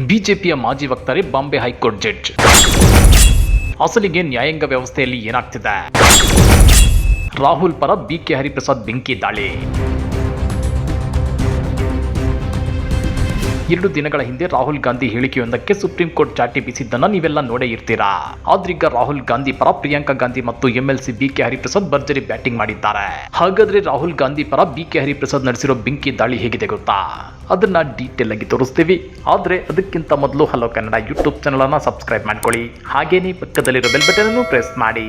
ಬಿಜೆಪಿಯ ಮಾಜಿ ವಕ್ತಾರೆ Bombay high court judge. ಅಸಲಿಗೆ ನ್ಯಾಯಾಂಗ ವ್ಯವಸ್ಥೆಯಲ್ಲಿ ಏನಾಗ್ತಿದೆ? ರಾಹುಲ್ ಪರ ಬಿ ಕೆ ಹರಿಪ್ರಸಾದ್ ಬೆಂಕಿ ದಾಳಿ. ಎರಡು ದಿನಗಳ ಹಿಂದೆ ರಾಹುಲ್ ಗಾಂಧಿ ಹೇಳಿಕೆಯೊಂದಕ್ಕೆ ಸುಪ್ರೀಂ ಕೋರ್ಟ್ ಚಾಟಿ ಬೀಸಿದ್ದನ್ನ ನೀವೆಲ್ಲ ನೋಡೇ ಇರ್ತೀರಾ? ಆದ್ರೀಗ ರಾಹುಲ್ ಗಾಂಧಿ ಪರ ಪ್ರಿಯಾಂಕಾ ಗಾಂಧಿ ಮತ್ತು ಎಂಎಲ್ಸಿ ಬಿಕೆ ಹರಿಪ್ರಸಾದ್ ಭರ್ಜರಿ ಬ್ಯಾಟಿಂಗ್ ಮಾಡಿದ್ದಾರೆ. ಹಾಗಾದ್ರೆ ರಾಹುಲ್ ಗಾಂಧಿ ಪರ ಬಿ ಕೆ ಹರಿಪ್ರಸಾದ್ ನಡೆಸಿರೋ ಬೆಂಕಿ ದಾಳಿ ಹೇಗಿದೆ ಗೊತ್ತಾ? ಅದನ್ನ ಡೀಟೇಲ್ ಆಗಿ ತೋರಿಸ್ತೀವಿ. ಆದ್ರೆ ಅದಕ್ಕಿಂತ ಮೊದಲು ಹಲೋ ಕನ್ನಡ ಯೂಟ್ಯೂಬ್ ಚಾನಲ್ ಅನ್ನ ಸಬ್ಸ್ಕ್ರೈಬ್ ಮಾಡ್ಕೊಳ್ಳಿ. ಹಾಗೇನೇ ಪಕ್ಕದಲ್ಲಿರೋ ಬೆಲ್ ಬಟನ್ ಅನ್ನು ಪ್ರೆಸ್ ಮಾಡಿ.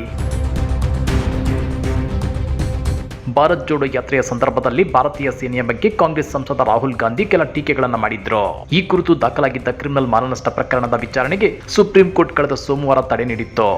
ಭಾರತ್ ಜೋಡೋ ಯಾತ್ರೆಯ ಸಂದರ್ಭದಲ್ಲಿ ಭಾರತೀಯ ಸೇನೆಯ ಬಗ್ಗೆ ಕಾಂಗ್ರೆಸ್ ಸಂಸದ ರಾಹುಲ್ ಗಾಂಧಿ ಕೆಲ ಟೀಕೆಗಳನ್ನು ಮಾಡಿದ್ರು. ಈ ಕುರಿತು ದಾಖಲಾಗಿದ್ದ ಕ್ರಿಮಿನಲ್ ಮಾನನಷ್ಟ ಪ್ರಕರಣದ ವಿಚಾರಣೆಗೆ ಸುಪ್ರೀಂ ಕೋರ್ಟ್ ಕಳೆದ ಸೋಮವಾರ ತಡೆ ನೀಡಿತ್ತು.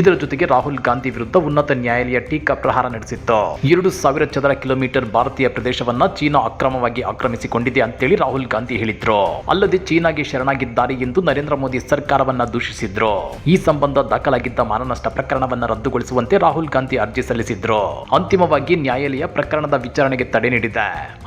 ಇದರ ಜೊತೆಗೆ ರಾಹುಲ್ ಗಾಂಧಿ ವಿರುದ್ಧ ಉನ್ನತ ನ್ಯಾಯಾಲಯ ಟೀಕಾ ಪ್ರಹಾರ ನಡೆಸಿತ್ತು. ಎರಡು ಸಾವಿರ ಚದರ ಕಿಲೋಮೀಟರ್ ಭಾರತೀಯ ಪ್ರದೇಶವನ್ನ ಚೀನಾ ಅಕ್ರಮವಾಗಿ ಆಕ್ರಮಿಸಿಕೊಂಡಿದೆ ಅಂತೇಳಿ ರಾಹುಲ್ ಗಾಂಧಿ ಹೇಳಿದ್ರು. ಅಲ್ಲದೆ ಚೀನಾಗೆ ಶರಣಾಗಿದ್ದಾರೆ ಎಂದು ನರೇಂದ್ರ ಮೋದಿ ಸರ್ಕಾರವನ್ನ ದೂಷಿಸಿದ್ರು. ಈ ಸಂಬಂಧ ದಾಖಲಾಗಿದ್ದ ಮಾನನಷ್ಟ ಪ್ರಕರಣವನ್ನ ರದ್ದುಗೊಳಿಸುವಂತೆ ರಾಹುಲ್ ಗಾಂಧಿ ಅರ್ಜಿ ಸಲ್ಲಿಸಿದ್ರು. ಅಂತಿಮವಾಗಿ ನ್ಯಾಯಾಲಯ ಪ್ರಕರಣದ ವಿಚಾರಣೆಗೆ ತಡೆ ನೀಡಿದೆ.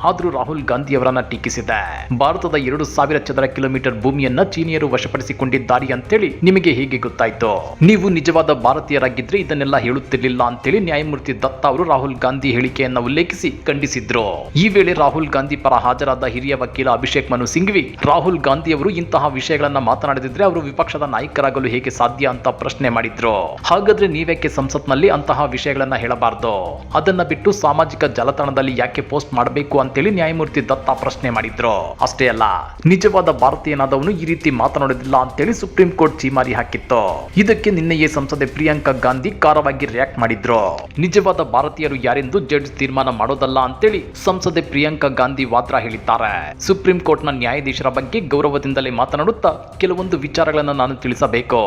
ಆದರೂ ರಾಹುಲ್ ಗಾಂಧಿ ಅವರನ್ನ ಟೀಕಿಸಿದೆ. ಭಾರತದ ಎರಡು ಸಾವಿರ ಚದರ ಕಿಲೋಮೀಟರ್ ಭೂಮಿಯನ್ನ ಚೀನಿಯರು ವಶಪಡಿಸಿಕೊಂಡಿದ್ದಾರೆ ಅಂತೇಳಿ ನಿಮಗೆ ಹೇಗೆ ಗೊತ್ತಾಯ್ತು? ನೀವು ನಿಜವಾದ ಭಾರತೀಯರಾಗಿದ್ರೆ ಇದನ್ನೆಲ್ಲ ಹೇಳುತ್ತಿರಲಿಲ್ಲ ಅಂತೇಳಿ ನ್ಯಾಯಮೂರ್ತಿ ದತ್ತ ಅವರು ರಾಹುಲ್ ಗಾಂಧಿ ಹೇಳಿಕೆಯನ್ನ ಉಲ್ಲೇಖಿಸಿ ಖಂಡಿಸಿದ್ರು. ಈ ವೇಳೆ ರಾಹುಲ್ ಗಾಂಧಿ ಪರ ಹಾಜರಾದ ಹಿರಿಯ ವಕೀಲ ಅಭಿಷೇಕ್ ಮನು ಸಿಂಘ್ವಿ, ರಾಹುಲ್ ಗಾಂಧಿ ಅವರು ಇಂತಹ ವಿಷಯಗಳನ್ನ ಮಾತನಾಡದಿದ್ರೆ ಅವರು ವಿಪಕ್ಷದ ನಾಯಕರಾಗಲು ಹೇಗೆ ಸಾಧ್ಯ ಅಂತ ಪ್ರಶ್ನೆ ಮಾಡಿದ್ರು. ಹಾಗಾದ್ರೆ ನೀವೇಕೆ ಸಂಸತ್ನಲ್ಲಿ ಅಂತಹ ವಿಷಯಗಳನ್ನ ಹೇಳಬಾರದು? ಅದನ್ನ ಬಿಟ್ಟು ಸಾಮಾಜಿಕ ಜಾಲತಾಣದಲ್ಲಿ ಯಾಕೆ ಪೋಸ್ಟ್ ಮಾಡಬೇಕು ಅಂತೇಳಿ ನ್ಯಾಯಮೂರ್ತಿ ದತ್ತ ಪ್ರಶ್ನೆ ಮಾಡಿದ್ರು. ಅಷ್ಟೇ ಅಲ್ಲ, ನಿಜವಾದ ಭಾರತೀಯನಾದವನು ಈ ರೀತಿ ಮಾತನಾಡೋದಿಲ್ಲ ಅಂತೇಳಿ ಸುಪ್ರೀಂ ಕೋರ್ಟ್ ಚೀಮಾರಿ ಹಾಕಿತ್ತು. ಇದಕ್ಕೆ ನಿನ್ನೆಯೇ ಸಂಸದೆ ಪ್ರಿಯಾಂಕಾ ಗಾಂಧಿ ಕಾರವಾಗಿ ರಿಯಾಕ್ಟ್ ಮಾಡಿದ್ರು. ನಿಜವಾದ ಭಾರತೀಯರು ಯಾರೆಂದು ಜಡ್ಜ್ ತೀರ್ಮಾನ ಮಾಡೋದಲ್ಲ ಅಂತೇಳಿ ಸಂಸದೆ ಪ್ರಿಯಾಂಕಾ ಗಾಂಧಿ ವಾದ್ರ ಹೇಳಿದ್ದಾರೆ. ಸುಪ್ರೀಂ ಕೋರ್ಟ್ನ ನ್ಯಾಯಾಧೀಶರ ಬಗ್ಗೆ ಗೌರವದಿಂದಲೇ ಮಾತನಾಡುತ್ತಾ ಕೆಲವೊಂದು ವಿಚಾರಗಳನ್ನು ನಾನು ತಿಳಿಸಬೇಕು.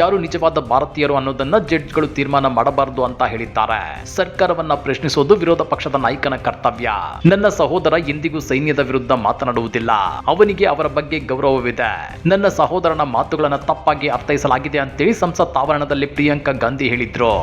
ಯಾರು ನಿಜವಾದ ಭಾರತೀಯರು ಅನ್ನೋದನ್ನ ಜಡ್ಜ್ಗಳು ತೀರ್ಮಾನ ಮಾಡಬಾರದು ಅಂತ ಹೇಳಿದ್ದಾರೆ. ಸರ್ಕಾರವನ್ನ ಪ್ರಶ್ನಿಸೋದು ವಿರೋಧ ಪಕ್ಷದ ನಾಯಕನ ಕರ್ತವ್ಯ. ನನ್ನ ಸಹೋದರ ಎಂದಿಗೂ ಸೈನ್ಯದ ವಿರುದ್ಧ ಮಾತನಾಡುವುದಿಲ್ಲ. ಅವನಿಗೆ ಅವರ ಬಗ್ಗೆ ಗೌರವವಿದೆ. ನನ್ನ ಸಹೋದರನ ಮಾತುಗಳನ್ನು ತಪ್ಪಾಗಿ ಅರ್ಥೈಸಲಾಗಿದೆ ಅಂತೇಳಿ ಸಂಸತ್ ಆವರಣದಲ್ಲಿ ಪ್ರಿಯಾಂಕಾ ಗಾಂಧಿ ಹೇಳಿದ್ರು.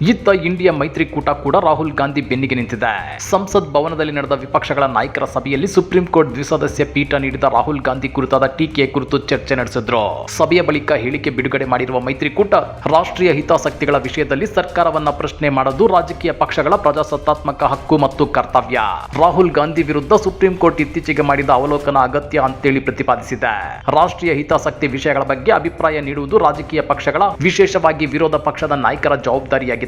ಇತ್ತ ಇಂಡಿಯಾ ಮೈತ್ರಿಕೂಟ ಕೂಡ ರಾಹುಲ್ ಗಾಂಧಿ ಬೆನ್ನಿಗೆ ನಿಂತಿದೆ. ಸಂಸತ್ ಭವನದಲ್ಲಿ ನಡೆದ ವಿಪಕ್ಷಗಳ ನಾಯಕರ ಸಭೆಯಲ್ಲಿ ಸುಪ್ರೀಂ ಕೋರ್ಟ್ ದ್ವಿಸದಸ್ಯ ಪೀಠ ನೀಡಿದ ರಾಹುಲ್ ಗಾಂಧಿ ಕುರಿತಾದ ಟೀಕೆ ಕುರಿತು ಚರ್ಚೆ ನಡೆಸಿದ್ರು. ಸಭೆಯ ಬಳಿಕ ಹೇಳಿಕೆ ಬಿಡುಗಡೆ ಮಾಡಿರುವ ಮೈತ್ರಿಕೂಟ ರಾಷ್ಟ್ರೀಯ ಹಿತಾಸಕ್ತಿಗಳ ವಿಷಯದಲ್ಲಿ ಸರ್ಕಾರವನ್ನ ಪ್ರಶ್ನೆ ಮಾಡೋದು ರಾಜಕೀಯ ಪಕ್ಷಗಳ ಪ್ರಜಾಸತ್ತಾತ್ಮಕ ಹಕ್ಕು ಮತ್ತು ಕರ್ತವ್ಯ. ರಾಹುಲ್ ಗಾಂಧಿ ವಿರುದ್ಧ ಸುಪ್ರೀಂ ಕೋರ್ಟ್ ಇತ್ತೀಚೆಗೆ ಮಾಡಿದ ಅವಲೋಕನ ಅಗತ್ಯ ಅಂತೇಳಿ ಪ್ರತಿಪಾದಿಸಿದೆ. ರಾಷ್ಟ್ರೀಯ ಹಿತಾಸಕ್ತಿ ವಿಷಯಗಳ ಬಗ್ಗೆ ಅಭಿಪ್ರಾಯ ನೀಡುವುದು ರಾಜಕೀಯ ಪಕ್ಷಗಳ ವಿಶೇಷವಾಗಿ ವಿರೋಧ ಪಕ್ಷದ ನಾಯಕರ ಜವಾಬ್ದಾರಿಯಾಗಿದೆ.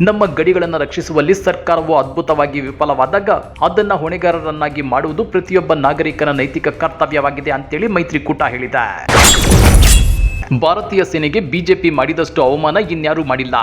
ನಮ್ಮ ಗಡಿಗಳನ್ನು ರಕ್ಷಿಸುವಲ್ಲಿ ಸರ್ಕಾರವು ಅದ್ಭುತವಾಗಿ ವಿಫಲವಾದಾಗ ಅದನ್ನ ಹೊಣೆಗಾರರನ್ನಾಗಿ ಮಾಡುವುದು ಪ್ರತಿಯೊಬ್ಬ ನಾಗರಿಕನ ನೈತಿಕ ಕರ್ತವ್ಯವಾಗಿದೆ ಅಂತೇಳಿ ಮೈತ್ರಿಕೂಟ ಹೇಳಿದೆ. ಭಾರತೀಯ ಸೇನೆಗೆ ಬಿಜೆಪಿ ಮಾಡಿದಷ್ಟು ಅವಮಾನ ಇನ್ಯಾರೂ ಮಾಡಿಲ್ಲ.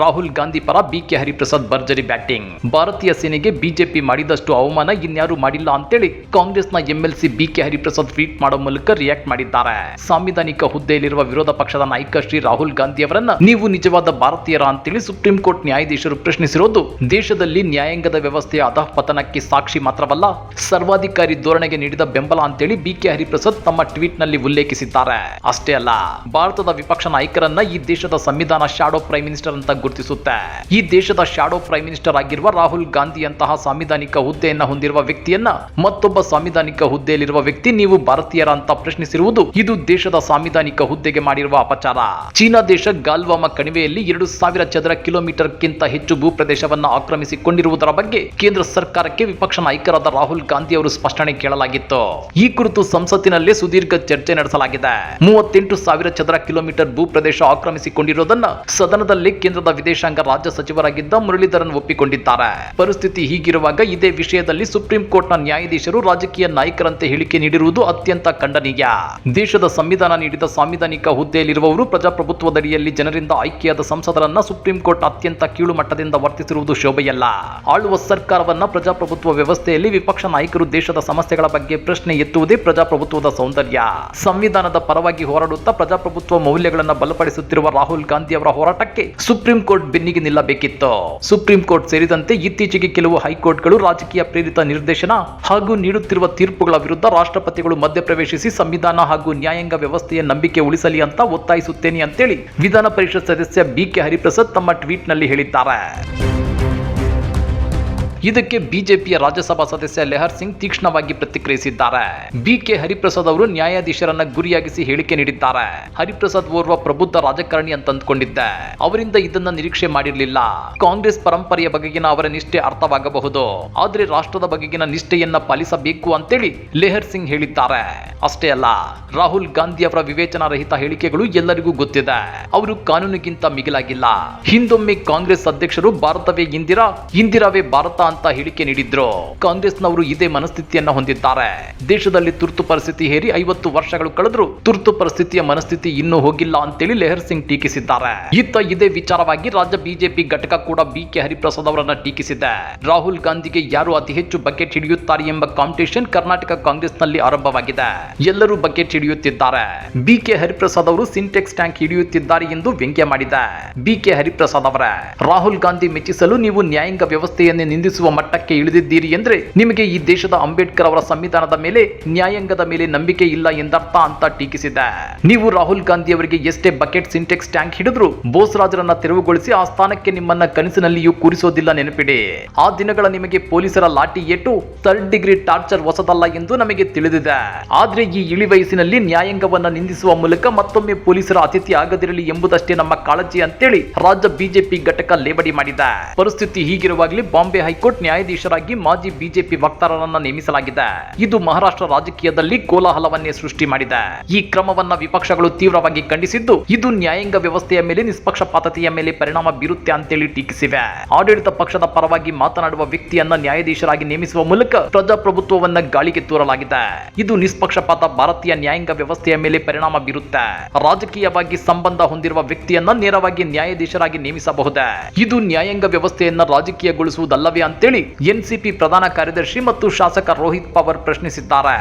ರಾಹುಲ್ ಗಾಂಧಿ ಪರ ಬಿಕೆ ಹರಿಪ್ರಸಾದ್ ಭರ್ಜರಿ ಬ್ಯಾಟಿಂಗ್. ಭಾರತೀಯ ಸೇನೆಗೆ ಬಿಜೆಪಿ ಮಾಡಿದಷ್ಟು ಅವಮಾನ ಇನ್ಯಾರು ಮಾಡಿಲ್ಲ ಅಂತೇಳಿ ಕಾಂಗ್ರೆಸ್ನ ಎಂಎಲ್ಸಿ ಬಿಕೆ ಹರಿಪ್ರಸಾದ್ ಟ್ವೀಟ್ ಮಾಡೋ ಮೂಲಕ ರಿಯಾಕ್ಟ್ ಮಾಡಿದ್ದಾರೆ. ಸಾಂವಿಧಾನಿಕ ಹುದ್ದೆಯಲ್ಲಿರುವ ವಿರೋಧ ಪಕ್ಷದ ನಾಯಕ ಶ್ರೀ ರಾಹುಲ್ ಗಾಂಧಿ ಅವರನ್ನ ನೀವು ನಿಜವಾದ ಭಾರತೀಯರ ಅಂತೇಳಿ ಸುಪ್ರೀಂ ಕೋರ್ಟ್ ನ್ಯಾಯಾಧೀಶರು ಪ್ರಶ್ನಿಸಿರೋದು ದೇಶದಲ್ಲಿ ನ್ಯಾಯಾಂಗದ ವ್ಯವಸ್ಥೆಯ ಅಧಃಪತನಕ್ಕೆ ಸಾಕ್ಷಿ ಮಾತ್ರವಲ್ಲ, ಸರ್ವಾಧಿಕಾರಿ ಧೋರಣೆಗೆ ನೀಡಿದ ಬೆಂಬಲ ಅಂತೇಳಿ ಬಿಕೆ ಹರಿಪ್ರಸಾದ್ ತಮ್ಮ ಟ್ವೀಟ್ನಲ್ಲಿ ಉಲ್ಲೇಖಿಸಿದ್ದಾರೆ. ಅಷ್ಟೇ ಅಲ್ಲ, ಭಾರತದ ವಿಪಕ್ಷ ನಾಯಕರನ್ನ ಈ ದೇಶದ ಸಂವಿಧಾನ ಶಾಡೋ ಪ್ರೈಮ್ ಮಿನಿಸ್ಟರ್ ಅಂತ ಗುರುತಿಸುತ್ತೆ. ಈ ದೇಶದ ಶಾಡೋ ಪ್ರೈಮ್ ಮಿನಿಸ್ಟರ್ ಆಗಿರುವ ರಾಹುಲ್ ಗಾಂಧಿಯಂತಹ ಸಾಂವಿಧಾನಿಕ ಹುದ್ದೆಯನ್ನ ಹೊಂದಿರುವ ವ್ಯಕ್ತಿಯನ್ನ ಮತ್ತೊಬ್ಬ ಸಾಂವಿಧಾನಿಕ ಹುದ್ದೆಯಲ್ಲಿರುವ ವ್ಯಕ್ತಿ ನೀವು ಭಾರತೀಯರ ಅಂತ ಪ್ರಶ್ನಿಸಿರುವುದು ಇದು ದೇಶದ ಸಾಂವಿಧಾನಿಕ ಹುದ್ದೆಗೆ ಮಾಡಿರುವ ಅಪಚಾರ. ಚೀನಾ ದೇಶ ಗಾಲ್ವಾಮ ಕಣಿವೆಯಲ್ಲಿ ಎರಡು ಸಾವಿರ ಚದರ ಕಿಲೋಮೀಟರ್ಗಿಂತ ಹೆಚ್ಚು ಭೂಪ್ರದೇಶವನ್ನು ಆಕ್ರಮಿಸಿಕೊಂಡಿರುವುದರ ಬಗ್ಗೆ ಕೇಂದ್ರ ಸರ್ಕಾರಕ್ಕೆ ವಿಪಕ್ಷ ನಾಯಕರಾದ ರಾಹುಲ್ ಗಾಂಧಿ ಅವರು ಸ್ಪಷ್ಟನೆ ಕೇಳಲಾಗಿತ್ತು. ಈ ಕುರಿತು ಸಂಸತ್ತಿನಲ್ಲೇ ಸುದೀರ್ಘ ಚರ್ಚೆ ನಡೆಸಲಾಗಿದೆ. ಮೂವತ್ತೆಂಟು ಸಾವಿರ ಚದರ ಕಿಲೋಮೀಟರ್ ಭೂಪ್ರದೇಶ ಆಕ್ರಮಿಸಿಕೊಂಡಿರುವುದನ್ನು ಸದನದಲ್ಲಿ ಕೇಂದ್ರದ ವಿದೇಶಾಂಗ ರಾಜ್ಯ ಸಚಿವರಾಗಿದ್ದ ಮುರಳೀಧರನ್ ಒಪ್ಪಿಕೊಂಡಿದ್ದಾರೆ. ಪರಿಸ್ಥಿತಿ ಹೀಗಿರುವಾಗ ಇದೇ ವಿಷಯದಲ್ಲಿ ಸುಪ್ರೀಂ ಕೋರ್ಟ್ನ ನ್ಯಾಯಾಧೀಶರು ರಾಜಕೀಯ ನಾಯಕರಂತೆ ಹೇಳಿಕೆ ನೀಡಿರುವುದು ಅತ್ಯಂತ ಖಂಡನೀಯ. ದೇಶದ ಸಂವಿಧಾನ ನೀಡಿದ ಸಾಂವಿಧಾನಿಕ ಹುದ್ದೆಯಲ್ಲಿರುವವರು ಪ್ರಜಾಪ್ರಭುತ್ವದಡಿಯಲ್ಲಿ ಜನರಿಂದ ಆಯ್ಕೆಯಾದ ಸಂಸದರನ್ನ ಸುಪ್ರೀಂ ಕೋರ್ಟ್ ಅತ್ಯಂತ ಕೀಳು ಮಟ್ಟದಿಂದ ವರ್ತಿಸಿರುವುದು ಶೋಭೆಯಲ್ಲ. ಆಳುವ ಸರ್ಕಾರವನ್ನ ಪ್ರಜಾಪ್ರಭುತ್ವ ವ್ಯವಸ್ಥೆಯಲ್ಲಿ ವಿಪಕ್ಷ ನಾಯಕರು ದೇಶದ ಸಮಸ್ಯೆಗಳ ಬಗ್ಗೆ ಪ್ರಶ್ನೆ ಎತ್ತುವುದೇ ಪ್ರಜಾಪ್ರಭುತ್ವದ ಸೌಂದರ್ಯ. ಸಂವಿಧಾನದ ಪರವಾಗಿ ಹೋರಾಡುತ್ತಾ ಪ್ರಜಾಪ್ರಭುತ್ವ ಮೌಲ್ಯಗಳನ್ನು ಬಲಪಡಿಸುತ್ತಿರುವ ರಾಹುಲ್ ಗಾಂಧಿ ಅವರ ಹೋರಾಟಕ್ಕೆ ಸುಪ್ರೀಂ ಕೋರ್ಟ್ ಬೆನ್ನಿಗೆ ನಿಲ್ಲಬೇಕಿತ್ತು. ಸುಪ್ರೀಂ ಕೋರ್ಟ್ ಸೇರಿದಂತೆ ಇತ್ತೀಚೆಗೆ ಕೆಲವು ಹೈಕೋರ್ಟ್ಗಳು ರಾಜಕೀಯ ಪ್ರೇರಿತ ನಿರ್ದೇಶನ ಹಾಗೂ ನೀಡುತ್ತಿರುವ ತೀರ್ಪುಗಳ ವಿರುದ್ಧ ರಾಷ್ಟ್ರಪತಿಗಳು ಮಧ್ಯಪ್ರವೇಶಿಸಿ ಸಂವಿಧಾನ ಹಾಗೂ ನ್ಯಾಯಾಂಗ ವ್ಯವಸ್ಥೆಯ ನಂಬಿಕೆ ಉಳಿಸಲಿ ಅಂತ ಒತ್ತಾಯಿಸುತ್ತೇನೆ ಅಂತೇಳಿ ವಿಧಾನ ಪರಿಷತ್ ಸದಸ್ಯ ಬಿಕೆ ಹರಿಪ್ರಸಾದ್ ತಮ್ಮ ಟ್ವೀಟ್ನಲ್ಲಿ ಹೇಳಿದ್ದಾರೆ. ಇದಕ್ಕೆ ಬಿಜೆಪಿಯ ರಾಜ್ಯಸಭಾ ಸದಸ್ಯ ಲೆಹರ್ ಸಿಂಗ್ ತೀಕ್ಷ್ಣವಾಗಿ ಪ್ರತಿಕ್ರಿಯಿಸಿದ್ದಾರೆ. ಬಿಕೆ ಹರಿಪ್ರಸಾದ್ ಅವರು ನ್ಯಾಯಾಧೀಶರನ್ನ ಗುರಿಯಾಗಿಸಿ ಹೇಳಿಕೆ ನೀಡಿದ್ದಾರೆ. ಹರಿಪ್ರಸಾದ್ ಓರ್ವ ಪ್ರಬುದ್ಧ ರಾಜಕಾರಣಿ ಅಂತ ಅಂದ್ಕೊಂಡಿದ್ದೆ. ಅವರಿಂದ ಇದನ್ನ ನಿರೀಕ್ಷೆ ಮಾಡಿರಲಿಲ್ಲ. ಕಾಂಗ್ರೆಸ್ ಪರಂಪರೆಯ ಬಗೆಗಿನ ಅವರ ನಿಷ್ಠೆ ಅರ್ಥವಾಗಬಹುದು. ಆದ್ರೆ ರಾಷ್ಟ್ರದ ಬಗೆಗಿನ ನಿಷ್ಠೆಯನ್ನ ಪಾಲಿಸಬೇಕು ಅಂತೇಳಿ ಲೆಹರ್ ಸಿಂಗ್ ಹೇಳಿದ್ದಾರೆ. ಅಷ್ಟೇ ಅಲ್ಲ, ರಾಹುಲ್ ಗಾಂಧಿ ಅವರ ವಿವೇಚನಾ ರಹಿತ ಹೇಳಿಕೆಗಳು ಎಲ್ಲರಿಗೂ ಗೊತ್ತಿದೆ. ಅವರು ಕಾನೂನಿಗಿಂತ ಮಿಗಿಲಾಗಿಲ್ಲ. ಹಿಂದೊಮ್ಮೆ ಕಾಂಗ್ರೆಸ್ ಅಧ್ಯಕ್ಷರು ಭಾರತವೇ ಇಂದಿರಾ, ಇಂದಿರಾವೇ ಭಾರತ ಅಂತ ಹೇಳಿಕೆ ನೀಡಿದ್ರು? ಕಾಂಗ್ರೆಸ್ನವರು ಇದೇ ಮನಸ್ಥಿತಿಯನ್ನ ಹೊಂದಿದ್ದಾರೆ. ದೇಶದಲ್ಲಿ ತುರ್ತು ಪರಿಸ್ಥಿತಿ ಹೇರಿ ಐವತ್ತು ವರ್ಷಗಳು ಕಳೆದ್ರು ತುರ್ತು ಪರಿಸ್ಥಿತಿಯ ಮನಸ್ಥಿತಿ ಇನ್ನೂ ಹೋಗಿಲ್ಲ ಅಂತೇಳಿ ಲೆಹರ್ ಸಿಂಗ್ ಟೀಕಿಸಿದ್ದಾರೆ. ಇತ್ತ ಇದೇ ವಿಚಾರವಾಗಿ ರಾಜ್ಯ ಬಿಜೆಪಿ ಘಟಕ ಕೂಡ ಬಿಕೆ ಹರಿಪ್ರಸಾದ್ ಅವರನ್ನ ಟೀಕಿಸಿದೆ. ರಾಹುಲ್ ಗಾಂಧಿಗೆ ಯಾರು ಅತಿ ಹೆಚ್ಚು ಬಕೆಟ್ ಹಿಡಿಯುತ್ತಾರೆ ಎಂಬ ಕಾಂಪಿಟೇಷನ್ ಕರ್ನಾಟಕ ಕಾಂಗ್ರೆಸ್ನಲ್ಲಿ ಆರಂಭವಾಗಿದೆ. ಎಲ್ಲರೂ ಬಕೆಟ್ ಹಿಡಿಯುತ್ತಿದ್ದಾರೆ. ಬಿಕೆ ಹರಿಪ್ರಸಾದ್ ಅವರು ಸಿಂಟೆಕ್ಸ್ ಟ್ಯಾಂಕ್ ಹಿಡಿಯುತ್ತಿದ್ದಾರೆ ಎಂದು ವ್ಯಂಗ್ಯ ಮಾಡಿದೆ. ಬಿಕೆ ಹರಿಪ್ರಸಾದ್ ಅವರೇ, ರಾಹುಲ್ ಗಾಂಧಿ ಮೆಚ್ಚಿಸಲು ನೀವು ನ್ಯಾಯಾಂಗ ವ್ಯವಸ್ಥೆಯನ್ನೇ ನಿಂದಿಸುವ ಮಟ್ಟಕ್ಕೆ ಇಳಿದಿದ್ದೀರಿ ಎಂದ್ರೆ ನಿಮಗೆ ಈ ದೇಶದ ಅಂಬೇಡ್ಕರ್ ಅವರ ಸಂವಿಧಾನದ ಮೇಲೆ, ನ್ಯಾಯಾಂಗದ ಮೇಲೆ ನಂಬಿಕೆ ಇಲ್ಲ ಎಂದರ್ಥ ಅಂತ ಟೀಕಿಸಿದೆ. ನೀವು ರಾಹುಲ್ ಗಾಂಧಿ ಅವರಿಗೆ ಎಷ್ಟೇ ಬಕೆಟ್ ಸಿಂಟೆಕ್ಸ್ ಟ್ಯಾಂಕ್ ಹಿಡಿದ್ರು ಬೋಸ್ ರಾಜರನ್ನ ತೆರವುಗೊಳಿಸಿ ಆ ಸ್ಥಾನಕ್ಕೆ ನಿಮ್ಮನ್ನ ಕನಸಿನಲ್ಲಿಯೂ ಕೂರಿಸೋದಿಲ್ಲ ನೆನಪಿಡಿ. ಆ ದಿನಗಳ ನಿಮಗೆ ಪೊಲೀಸರ ಲಾಠಿ ಏಟು ಥರ್ಡ್ ಡಿಗ್ರಿ ಟಾರ್ಚರ್ ಹೊಸದಲ್ಲ ಎಂದು ನಮಗೆ ತಿಳಿದಿದೆ. ಆದ್ರೆ ಈ ಇಳಿ ವಯಸ್ಸಿನಲ್ಲಿ ನ್ಯಾಯಾಂಗವನ್ನ ನಿಂದಿಸುವ ಮೂಲಕ ಮತ್ತೊಮ್ಮೆ ಪೊಲೀಸರ ಅತಿಥಿ ಆಗದಿರಲಿ ಎಂಬುದಷ್ಟೇ ನಮ್ಮ ಕಾಳಜಿ ಅಂತೇಳಿ ರಾಜ್ಯ ಬಿಜೆಪಿ ಘಟಕ ಲೇಬಡಿ ಮಾಡಿದೆ. ಪರಿಸ್ಥಿತಿ ಹೀಗಿರುವಾಗಲೇ ಬಾಂಬೆ ಹೈಕೋರ್ಟ್ ನ್ಯಾಯಾಧೀಶರಾಗಿ ಮಾಜಿ ಬಿಜೆಪಿ ವಕ್ತಾರರನ್ನ ನೇಮಿಸಲಾಗಿದೆ. ಇದು ಮಹಾರಾಷ್ಟ್ರ ರಾಜಕೀಯದಲ್ಲಿ ಕೋಲಾಹಲವನ್ನೇ ಸೃಷ್ಟಿ ಮಾಡಿದೆ. ಈ ಕ್ರಮವನ್ನ ವಿಪಕ್ಷಗಳು ತೀವ್ರವಾಗಿ ಖಂಡಿಸಿದ್ದು, ಇದು ನ್ಯಾಯಾಂಗ ವ್ಯವಸ್ಥೆಯ ಮೇಲೆ ನಿಷ್ಪಕ್ಷಪಾತತೆಯ ಮೇಲೆ ಪರಿಣಾಮ ಬೀರುತ್ತೆ ಅಂತೇಳಿ ಟೀಕಿಸಿವೆ. ಆಡಳಿತ ಪಕ್ಷದ ಪರವಾಗಿ ಮಾತನಾಡುವ ವ್ಯಕ್ತಿಯನ್ನ ನ್ಯಾಯಾಧೀಶರಾಗಿ ನೇಮಿಸುವ ಮೂಲಕ ಪ್ರಜಾಪ್ರಭುತ್ವವನ್ನ ಗಾಳಿಗೆ ತೂರಲಾಗಿದೆ. ಇದು ನಿಷ್ಪಕ್ಷಪಾತ ಭಾರತೀಯ ನ್ಯಾಯಾಂಗ ವ್ಯವಸ್ಥೆಯ ಮೇಲೆ ಪರಿಣಾಮ ಬೀರುತ್ತೆ. ರಾಜಕೀಯವಾಗಿ ಸಂಬಂಧ ಹೊಂದಿರುವ ವ್ಯಕ್ತಿಯನ್ನ ನೇರವಾಗಿ ನ್ಯಾಯಾಧೀಶರಾಗಿ ನೇಮಿಸಬಹುದೇ? ಇದು ನ್ಯಾಯಾಂಗ ವ್ಯವಸ್ಥೆಯನ್ನ ರಾಜಕೀಯಗೊಳಿಸುವುದಲ್ಲವೇ ಅಂತೇಳಿ ಎನ್ಸಿಪಿ ಪ್ರಧಾನ ಕಾರ್ಯದರ್ಶಿ ಮತ್ತು ಶಾಸಕ ರೋಹಿತ್ ಪವರ್ ಪ್ರಶ್ನಿಸಿದ್ದಾರೆ.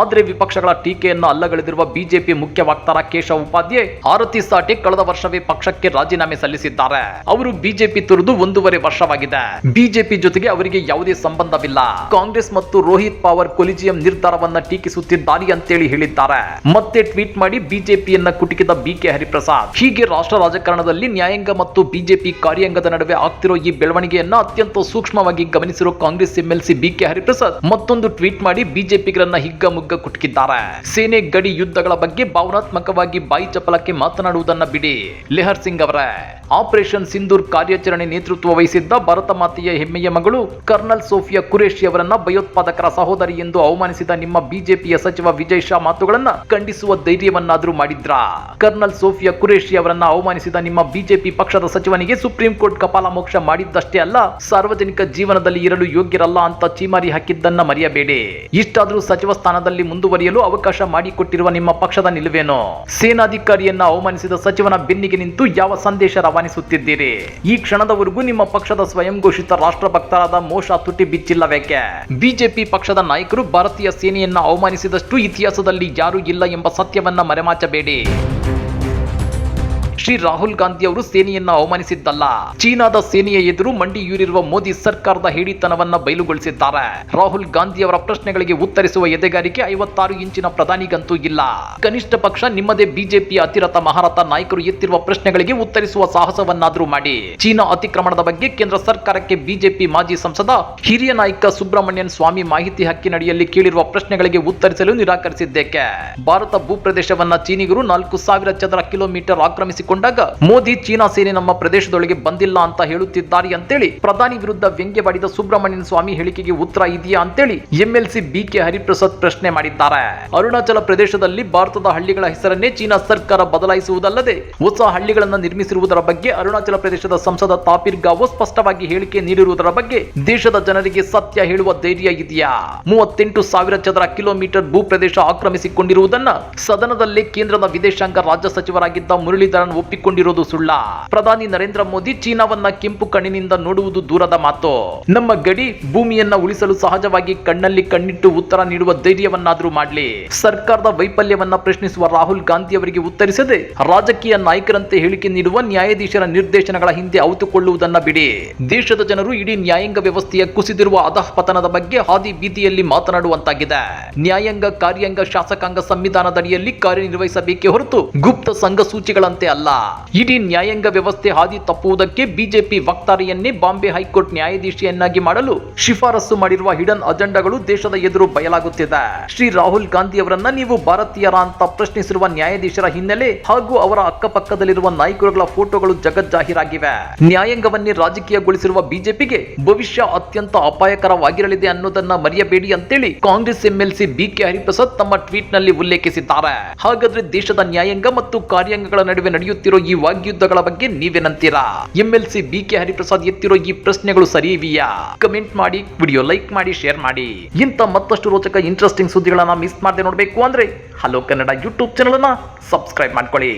ಆದ್ರೆ ವಿಪಕ್ಷಗಳ ಟೀಕೆಯನ್ನು ಅಲ್ಲಗಳೆದಿರುವ ಬಿಜೆಪಿ ಮುಖ್ಯ ವಕ್ತಾರ ಕೇಶವ ಉಪಾಧ್ಯಾಯ ಆರತಿ ಸಾಟಿ ಕಳೆದ ವರ್ಷವೇ ಪಕ್ಷಕ್ಕೆ ರಾಜೀನಾಮೆ ಸಲ್ಲಿಸಿದ್ದಾರೆ. ಅವರು ಬಿಜೆಪಿ ತುರಿದು ಒಂದೂವರೆ ವರ್ಷವಾಗಿದೆ. ಬಿಜೆಪಿ ಜೊತೆಗೆ ಅವರಿಗೆ ಯಾವುದೇ ಸಂಬಂಧವಿಲ್ಲ. ಕಾಂಗ್ರೆಸ್ ಮತ್ತು ರೋಹಿತ್ ಪವರ್ ಕೊಲಿಜಿಯಂ ನಿರ್ಧಾರವನ್ನ ಟೀಕಿಸುತ್ತಿದ್ದಾರೆ ಅಂತೇಳಿ ಹೇಳಿದ್ದಾರೆ. ಮತ್ತೆ ಟ್ವೀಟ್ ಮಾಡಿ ಬಿಜೆಪಿಯನ್ನ ಕುಟುಕಿದ ಬಿಕೆ ಹರಿಪ್ರಸಾದ್. ಹೀಗೆ ರಾಷ್ಟ್ರ ರಾಜಕಾರಣದಲ್ಲಿ ನ್ಯಾಯಾಂಗ ಮತ್ತು ಬಿಜೆಪಿ ಕಾರ್ಯಾಂಗದ ನಡುವೆ ಆಗ್ತಿರೋ ಈ ಬೆಳವಣಿಗೆಯನ್ನ ಅತ್ಯಂತ ಸೂಕ್ಷ್ಮವಾಗಿ ಗಮನಿಸಿರುವ ಕಾಂಗ್ರೆಸ್ ಎಂಎಲ್ಸಿ ಬಿಕೆ ಹರಿಪ್ರಸಾದ್ ಮತ್ತೊಂದು ಟ್ವೀಟ್ ಮಾಡಿ ಬಿಜೆಪಿಗರನ್ನ ಹಿಗ್ಗಮುಗ್ಗ ಕುಟುಕಿದ್ದಾರೆ. ಸೇನೆ ಗಡಿ ಯುದ್ಧಗಳ ಬಗ್ಗೆ ಭಾವನಾತ್ಮಕವಾಗಿ ಬಾಯಿ ಚಪಲಕ್ಕೆ ಮಾತನಾಡುವುದನ್ನ ಬಿಡಿ. ಲೆಹರ್ ಸಿಂಗ್ ಅವರೇ, ಆಪರೇಷನ್ ಸಿಂಧೂರ್ ಕಾರ್ಯಾಚರಣೆ ನೇತೃತ್ವ ವಹಿಸಿದ್ದ ಭಾರತ ಮಾತೆಯ ಹೆಮ್ಮೆಯ ಮಗಳು ಕರ್ನಲ್ ಸೋಫಿಯಾ ಕುರೇಶಿ ಅವರನ್ನ ಭಯೋತ್ಪಾದಕರ ಸಹೋದರಿ ಎಂದು ಅವಮಾನಿಸಿದ ನಿಮ್ಮ ಬಿಜೆಪಿಯ ಸಚಿವ ವಿಜಯ್ ಶಾ ಮಾತುಗಳನ್ನ ಖಂಡಿಸುವ ಧೈರ್ಯವನ್ನಾದ್ರೂ ಮಾಡಿದ್ರಾ? ಕರ್ನಲ್ ಸೋಫಿಯಾ ಕುರೇಶಿ ಅವರನ್ನ ಅವಮಾನಿಸಿದ ನಿಮ್ಮ ಬಿಜೆಪಿ ಪಕ್ಷದ ಸಚಿವನಿಗೆ ಸುಪ್ರೀಂ ಕೋರ್ಟ್ ಕಪಾಲ ಮೋಕ್ಷ ಮಾಡಿದ್ದಷ್ಟೇ ಅಲ್ಲ, ಸಾರ್ವಜನಿಕ ಜೀವನದಲ್ಲಿ ಇರಲು ಯೋಗ್ಯರಲ್ಲ ಅಂತ ಚೀಮಾರಿ ಹಾಕಿದ್ದನ್ನ ಮರೆಯಬೇಡಿ. ಇಷ್ಟಾದ್ರೂ ಸಚಿವ ಸ್ಥಾನದಲ್ಲಿ ಮುಂದುವರಿಯಲು ಅವಕಾಶ ಮಾಡಿಕೊಟ್ಟಿರುವ ನಿಮ್ಮ ಪಕ್ಷದ ನಿಲುವೇನು? ಸೇನಾಧಿಕಾರಿಯನ್ನ ಅವಮಾನಿಸಿದ ಸಚಿವನ ಬೆನ್ನಿಗೆ ನಿಂತು ಯಾವ ಸಂದೇಶ ರವಾನಿಸುತ್ತಿದ್ದೀರಿ? ಈ ಕ್ಷಣದವರೆಗೂ ನಿಮ್ಮ ಪಕ್ಷದ ಸ್ವಯಂ ಘೋಷಿತ ರಾಷ್ಟ್ರಭಕ್ತರಾದ ಮೋಶ ತುಟಿ ಬಿಚ್ಚಿಲ್ಲವೇಕೆ? ಬಿಜೆಪಿ ಪಕ್ಷದ ನಾಯಕರು ಭಾರತೀಯ ಸೇನೆಯನ್ನ ಅವಮಾನಿಸಿದಷ್ಟು ಇತಿಹಾಸದಲ್ಲಿ ಯಾರೂ ಇಲ್ಲ ಎಂಬ ಸತ್ಯವನ್ನ ಮರೆಮಾಚಬೇಡಿ. ಶ್ರೀ ರಾಹುಲ್ ಗಾಂಧಿ ಅವರು ಸೇನೆಯನ್ನ ಅವಮಾನಿಸಿದ್ದಲ್ಲ. ಚೀನಾದ ಸೇನೆಯ ಎದುರು ಮಂಡಿಯೂರಿರುವ ಮೋದಿ ಸರ್ಕಾರದ ಹೇಡಿತನವನ್ನ ಬಯಲುಗೊಳಿಸಿದ್ದಾರೆ. ರಾಹುಲ್ ಗಾಂಧಿ ಅವರ ಪ್ರಶ್ನೆಗಳಿಗೆ ಉತ್ತರಿಸುವ ಎದೆಗಾರಿಕೆ ಐವತ್ತಾರು ಇಂಚಿನ ಪ್ರಧಾನಿಗಂತೂ ಇಲ್ಲ. ಕನಿಷ್ಠ ಪಕ್ಷ ನಿಮ್ಮದೇ ಬಿಜೆಪಿಯ ಅತಿರಥ ಮಹಾರಥ ನಾಯಕರು ಎತ್ತಿರುವ ಪ್ರಶ್ನೆಗಳಿಗೆ ಉತ್ತರಿಸುವ ಸಾಹಸವನ್ನಾದ್ರೂ ಮಾಡಿ. ಚೀನಾ ಅತಿಕ್ರಮಣದ ಬಗ್ಗೆ ಕೇಂದ್ರ ಸರ್ಕಾರಕ್ಕೆ ಬಿಜೆಪಿ ಮಾಜಿ ಸಂಸದ, ಹಿರಿಯ ನಾಯಕ ಸುಬ್ರಹ್ಮಣ್ಯನ್ ಸ್ವಾಮಿ ಮಾಹಿತಿ ಹಕ್ಕಿನಡಿಯಲ್ಲಿ ಕೇಳಿರುವ ಪ್ರಶ್ನೆಗಳಿಗೆ ಉತ್ತರಿಸಲು ನಿರಾಕರಿಸಿದ್ದೇಕೆ? ಭಾರತ ಭೂಪ್ರದೇಶವನ್ನ ಚೀನಿಗರು ನಾಲ್ಕು ಸಾವಿರ ಚದರ ಕಿಲೋಮೀಟರ್ ಆಕ್ರಮಿಸಿಕೊಂಡಾಗ ಮೋದಿ ಚೀನಾ ಸೇನೆ ನಮ್ಮ ಪ್ರದೇಶದೊಳಗೆ ಬಂದಿಲ್ಲ ಅಂತ ಹೇಳುತ್ತಿದ್ದಾರೆ ಅಂತೇಳಿ ಪ್ರಧಾನಿ ವಿರುದ್ಧ ವ್ಯಂಗ್ಯವಾಡಿದ ಸುಬ್ರಹ್ಮಣ್ಯನ್ ಸ್ವಾಮಿ ಹೇಳಿಕೆಗೆ ಉತ್ತರ ಇದೆಯಾ ಅಂತೇಳಿ ಎಂಎಲ್ಸಿ ಬಿಕೆ ಹರಿಪ್ರಸಾದ್ ಪ್ರಶ್ನೆ ಮಾಡಿದ್ದಾರೆ. ಅರುಣಾಚಲ ಪ್ರದೇಶದಲ್ಲಿ ಭಾರತದ ಹಳ್ಳಿಗಳ ಹೆಸರನ್ನೇ ಚೀನಾ ಸರ್ಕಾರ ಬದಲಾಯಿಸುವುದಲ್ಲದೆ ಹೊಸ ಹಳ್ಳಿಗಳನ್ನು ನಿರ್ಮಿಸಿರುವುದರ ಬಗ್ಗೆ ಅರುಣಾಚಲ ಪ್ರದೇಶದ ಸಂಸದ ತಾಪಿರ್ ಗಾವೋ ಸ್ಪಷ್ಟವಾಗಿ ಹೇಳಿಕೆ ನೀಡಿರುವುದರ ಬಗ್ಗೆ ದೇಶದ ಜನರಿಗೆ ಸತ್ಯ ಹೇಳುವ ಧೈರ್ಯ ಇದೆಯಾ? ಮೂವತ್ತೆಂಟು ಸಾವಿರ ಚದರ ಕಿಲೋಮೀಟರ್ ಭೂಪ್ರದೇಶ ಆಕ್ರಮಿಸಿಕೊಂಡಿರುವುದನ್ನ ಸದನದಲ್ಲಿ ಕೇಂದ್ರದ ವಿದೇಶಾಂಗ ರಾಜ್ಯ ಸಚಿವರಾಗಿದ್ದ ಮುರಳೀಧರನ್ ಒಪ್ಪಿಕೊಂಡಿರೋದು ಸುಳ್ಳ. ಪ್ರಧಾನಿ ನರೇಂದ್ರ ಮೋದಿ ಚೀನಾವನ್ನ ಕೆಂಪು ಕಣ್ಣಿನಿಂದ ನೋಡುವುದು ದೂರದ ಮಾತು. ನಮ್ಮ ಗಡಿ ಭೂಮಿಯನ್ನ ಉಳಿಸಲು ಸಹಜವಾಗಿ ಕಣ್ಣಲ್ಲಿ ಕಣ್ಣಿಟ್ಟು ಉತ್ತರ ನೀಡುವ ಧೈರ್ಯವನ್ನಾದ್ರೂ ಮಾಡ್ಲಿ. ಸರ್ಕಾರದ ವೈಫಲ್ಯವನ್ನ ಪ್ರಶ್ನಿಸುವ ರಾಹುಲ್ ಗಾಂಧಿ ಅವರಿಗೆ ಉತ್ತರಿಸದೆ ರಾಜಕೀಯ ನಾಯಕರಂತೆ ಹೇಳಿಕೆ ನೀಡುವ ನ್ಯಾಯಾಧೀಶರ ನಿರ್ದೇಶನಗಳ ಹಿಂದೆ ಅವಿತುಕೊಳ್ಳುವುದನ್ನ ಬಿಡಿ. ದೇಶದ ಜನರು ಇಡೀ ನ್ಯಾಯಾಂಗ ವ್ಯವಸ್ಥೆಯ ಕುಸಿದಿರುವ ಅಧಃಪತನದ ಬಗ್ಗೆ ಹಾದಿ ಬೀದಿಯಲ್ಲಿ ಮಾತನಾಡುವಂತಾಗಿದೆ. ನ್ಯಾಯಾಂಗ, ಕಾರ್ಯಾಂಗ, ಶಾಸಕಾಂಗ ಸಂವಿಧಾನದಡಿಯಲ್ಲಿ ಕಾರ್ಯನಿರ್ವಹಿಸಬೇಕೇ ಹೊರತು ಗುಪ್ತ ಸಂಘ ಸೂಚಿಗಳಂತೆ ಅಲ್ಲ. ಇಡೀ ನ್ಯಾಯಾಂಗ ವ್ಯವಸ್ಥೆ ಹಾದಿ ತಪ್ಪುವುದಕ್ಕೆ ಬಿಜೆಪಿ ವಕ್ತಾರೆಯನ್ನೇ ಬಾಂಬೆ ಹೈಕೋರ್ಟ್ ನ್ಯಾಯಾಧೀಶಿಯನ್ನಾಗಿ ಮಾಡಲು ಶಿಫಾರಸು ಮಾಡಿರುವ ಹಿಡನ್ ಅಜೆಂಡಾಗಳು ದೇಶದ ಎದುರು ಬಯಲಾಗುತ್ತಿದೆ. ಶ್ರೀ ರಾಹುಲ್ ಗಾಂಧಿ ಅವರನ್ನ ನೀವು ಭಾರತೀಯರ ಅಂತ ಪ್ರಶ್ನಿಸಿರುವ ನ್ಯಾಯಾಧೀಶರ ಹಿನ್ನೆಲೆ ಹಾಗೂ ಅವರ ಅಕ್ಕಪಕ್ಕದಲ್ಲಿರುವ ನಾಯಕರುಗಳ ಫೋಟೋಗಳು ಜಗಜ್ಜಾಹೀರಾಗಿವೆ. ನ್ಯಾಯಾಂಗವನ್ನೇ ರಾಜಕೀಯಗೊಳಿಸಿರುವ ಬಿಜೆಪಿಗೆ ಭವಿಷ್ಯ ಅತ್ಯಂತ ಅಪಾಯಕರವಾಗಿರಲಿದೆ ಅನ್ನೋದನ್ನ ಮರೆಯಬೇಡಿ ಅಂತೇಳಿ Congress MLC B K Hariprasad ತಮ್ಮ ಟ್ವೀಟ್ನಲ್ಲಿ ಉಲ್ಲೇಖಿಸಿದ್ದಾರೆ. ಹಾಗಾದ್ರೆ ದೇಶದ ನ್ಯಾಯಾಂಗ ಮತ್ತು ಕಾರ್ಯಾಂಗಗಳ ನಡುವೆ ನಡೆಯುತ್ತಿರೋ ಈ ವಾಗ್ಯುದ್ಧಗಳ ಬಗ್ಗೆ ನೀವೇನಂತೀರಾ? ಬಿ ಕೆ ಹರಿಪ್ರಸಾದ್ ಎತ್ತಿರೋ ಈ ಪ್ರಶ್ನೆಗಳು ಸರಿ ಇವೆಯಾ? ಕಮೆಂಟ್ ಮಾಡಿ, ವಿಡಿಯೋ ಲೈಕ್ ಮಾಡಿ, ಶೇರ್ ಮಾಡಿ. ಇಂಥ ಮತ್ತಷ್ಟು ರೋಚಕ ಇಂಟ್ರೆಸ್ಟಿಂಗ್ ಸುದ್ದಿಗಳನ್ನ ಮಿಸ್ ಮಾಡದೆ ನೋಡಬೇಕು ಅಂದ್ರೆ ಹಲೋ ಕನ್ನಡ ಯೂಟ್ಯೂಬ್ ಚಾನಲ್ ಅನ್ನ ಸಬ್ಸ್ಕ್ರೈಬ್ ಮಾಡ್ಕೊಳ್ಳಿ.